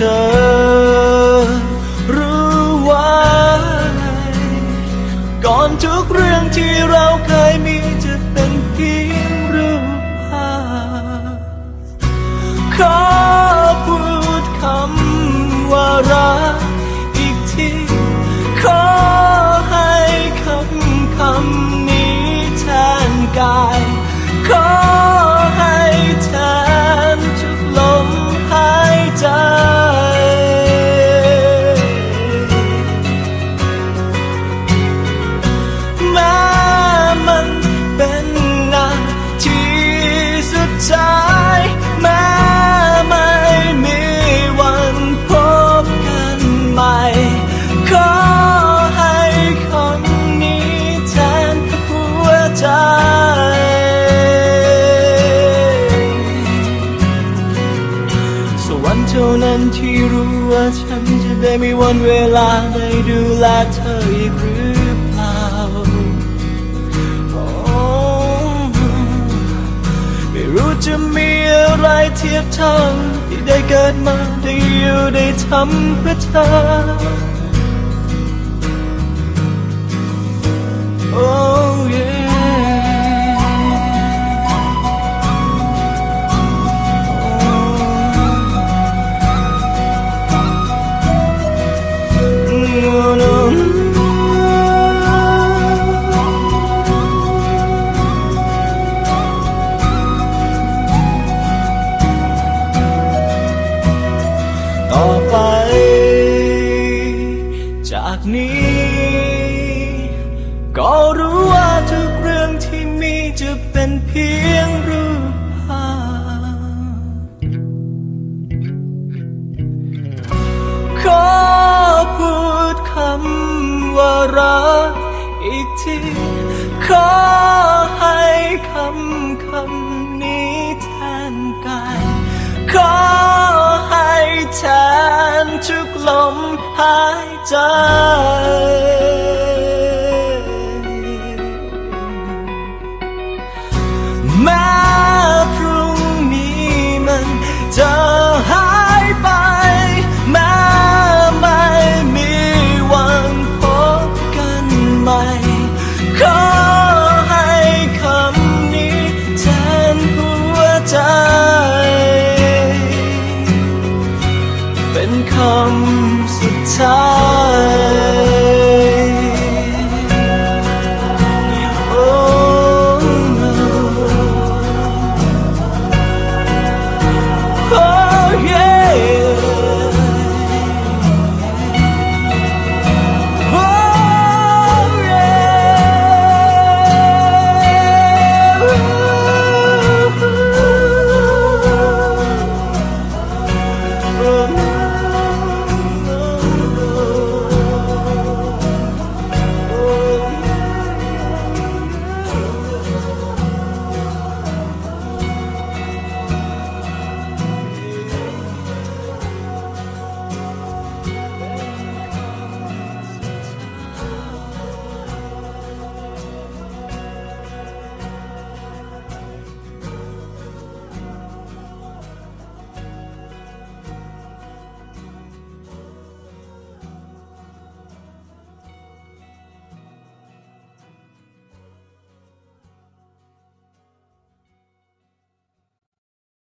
ธอรู้ไว้ก่อนทุกเรื่องที่เราเคยมีจะเป็นเพียงรูปภาพ ใจ สวรรค์เท่านั้นที่รู้ว่าฉันจะได้มีวันเวลาได้ดูแลเธออีกหรือเปล่าโอ้ไม่รู้จะมีอะไรเทียบเท่าที่ได้เกิดมาได้อยู่ได้ทำเพื่อเธอ จากนี้ ก็รู้ว่าทุกเรื่องที่มีจะเป็นเพียงรูปภาพขอพูดคำว่ารักอีกที ขอให้คำคำนี้แทนกา ลมหายใจ แม้พรุ่งนี้มันจะ คำสุดท้าย